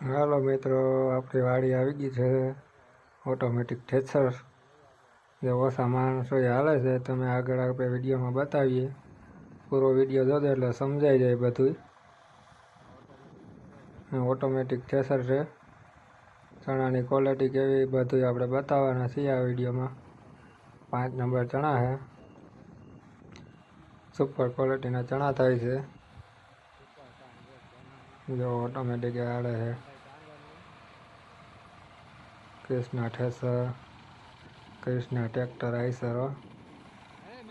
હાલો મિત્રો, આપણી વાડી આવી ગઈ છે. ઓટોમેટિક થેસર જે ઓછા માણસો એ હાલે છે. તમે આગળ આપણે વિડીયોમાં બતાવીએ. પૂરો વીડિયો જોજો એટલે સમજાઈ જાય બધું ઓટોમેટિક થેસર છે. ચણાની ક્વોલિટી કેવી બધું આપણે બતાવવાના છીએ આ વિડીયોમાં. પાંચ નંબર ચણા છે. સુપર ક્વોલિટીના ચણા થાય છે. જો ઓટોમેટિક આડે છે. કૃષ્ણા ઠેસર, કૃષ્ણા ટ્રેક્ટર આઈસરો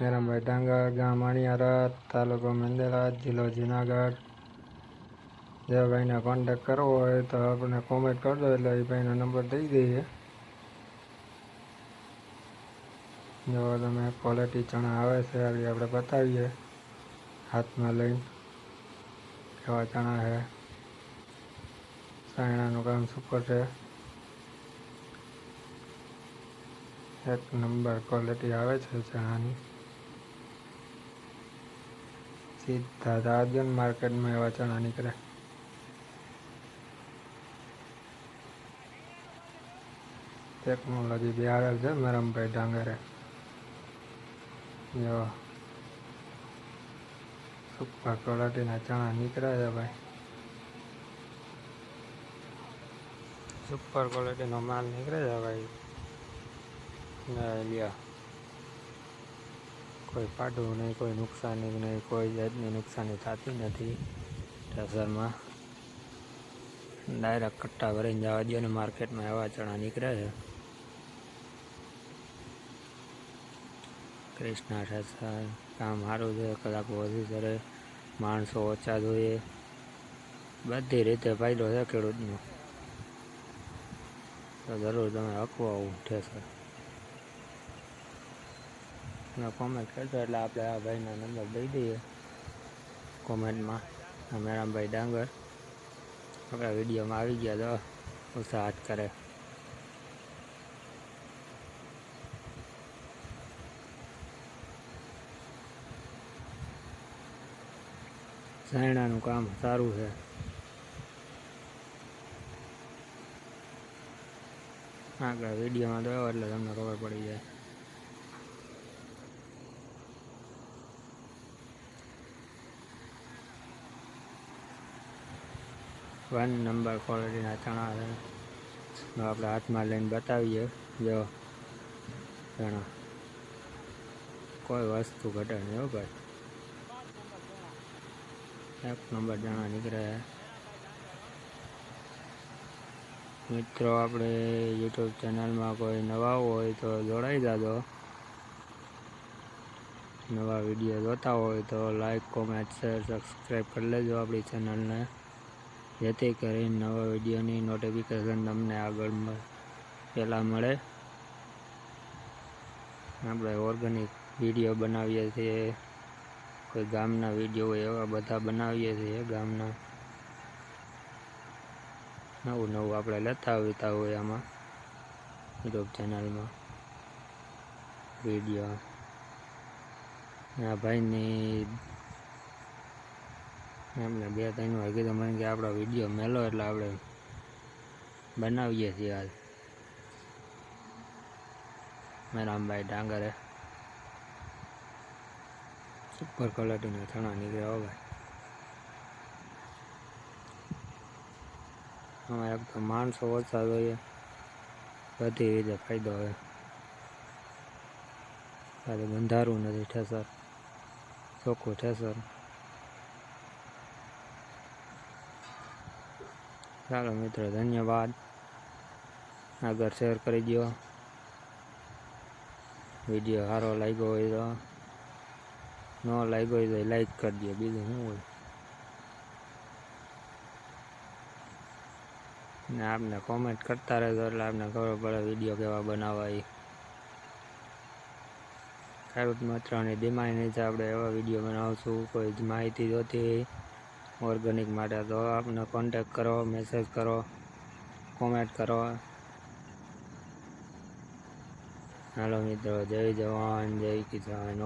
મેરામભાઈ ડાંગર, ગામ અણિયારત, તાલુકો મંદેરા જિલ્લો જુનાગઢ. જે ભાઈને કોન્ટેક કરવો હોય તો આપણે કોમેન્ટ કરજો એટલે એ ભાઈનો નંબર દઈ દઈએ. જો તમે ક્વોલિટી ચણા આવે છે આવી આપણે બતાવીએ. હાથમાં લઈને કેવા ચણા છે. સાયણાનું કામ સુપર છે એક નંબર ક્વોલિટી આવે છે ચણાની. સીધા દાદન માર્કેટમાં એવા ચણા નીકળે. ટેકનોલોજી બિહાર છે, મરમભાઈ ડાંગરે. જો સુપર ક્વોલિટીના ચણા નીકળ્યા છે ભાઈ. સુપર ક્વોલિટીનો માલ નીકળે છે ભાઈ. લ્યો. કોઈ પાડું નહીં, કોઈ નુકસાની નહીં, કોઈ જાતની નુકસાની થતી નથી ટ્રેસરમાં ડાયરેક્ટ કટ્ટા ભરીને જવા દો ને માર્કેટમાં એવા ચણા નીકળે છે. કૃષ્ણા ઠેસર, કામ સારું છે, કલાક વધુ કરે માણસો ઓછા જોઈએ. બધી રીતે ફાયદો છે ખેડૂતનો. જરૂર તમે હકવો આવું ઠેસર ને કોમેન્ટ કરશો એટલે આપણે આ ભાઈના નંબર દઈ દઈએ કોમેન્ટમાં મેરામભાઈ ડાંગર. આપણા વિડીયોમાં આવી ગયા તો ઉત્સાહ કરે. સાયણાનું કામ સારું છે. આગળ વિડીયોમાં દો એટલે તમને ખબર પડી જાય. વન નંબર ક્વોલિટીના ચણા છે. આપણે હાથમાં લઈને બતાવીએ. જો, ચણા. કોઈ વસ્તુ ઘટે નહીં ભાઈ. એક નંબર ચણા નીકળે. મિત્રો, આપણે યુટ્યુબ ચેનલમાં કોઈ નવા હોય તો જોડાઈ જાજો. નવા વીડિયો જોતા હોય તો લાઈક કોમેન્ટ શેર સબસ્ક્રાઈબ કરી લેજો આપણી ચેનલને જેથી કરીને નવા વિડીયોની નોટિફિકેશન તમને આગળ પહેલાં મળે. આપણે ઓર્ગેનિક વીડિયો બનાવીએ છીએ. કોઈ ગામના વીડિયો હોય એવા બધા બનાવીએ છીએ ગામના. નવું નવું આપણે લતા આવતા હોય આમાં યુટ્યુબ ચેનલમાં વીડિયો આ ભાઈની એમને બે ત્રણ વાગે તો મને કે આપણો વીડિયો મેલો એટલે આપણે બનાવીએ છીએ હાલ. મેરામભાઈ ડાંગરે. સુપર ક્વોલિટીના થણા નીકળ્યા ભાઈ. તો માણસો ઓછા જોઈએ બધી રીતે ફાયદો હોય. ખાલી બંધારું નથી ઠેસર, ચોખ્ખું ઠેસર. ચાલો મિત્રો, ધન્યવાદ. આગળ શેર કરી દો વીડિયો સારો લાગ્યો હોય તો, ન લાગ્યો હોય તો લાઈક કરી દો બીજું શું હોય? ને આપને કોમેન્ટ કરતા રહેજો એટલે આપને ખબર પડે વીડિયો કેવા બનાવવા એ ખેડૂત મિત્રોની ડિમાન્ડ નીચે આપણે એવા વીડિયો બનાવશું. કોઈ જ માહિતી જોતી ઓર્ગેનિક માટે તો આપને કોન્ટેક કરો મેસેજ કરો કોમેન્ટ કરો. હાલો મિત્રો, જય જવાન, જય કિસાન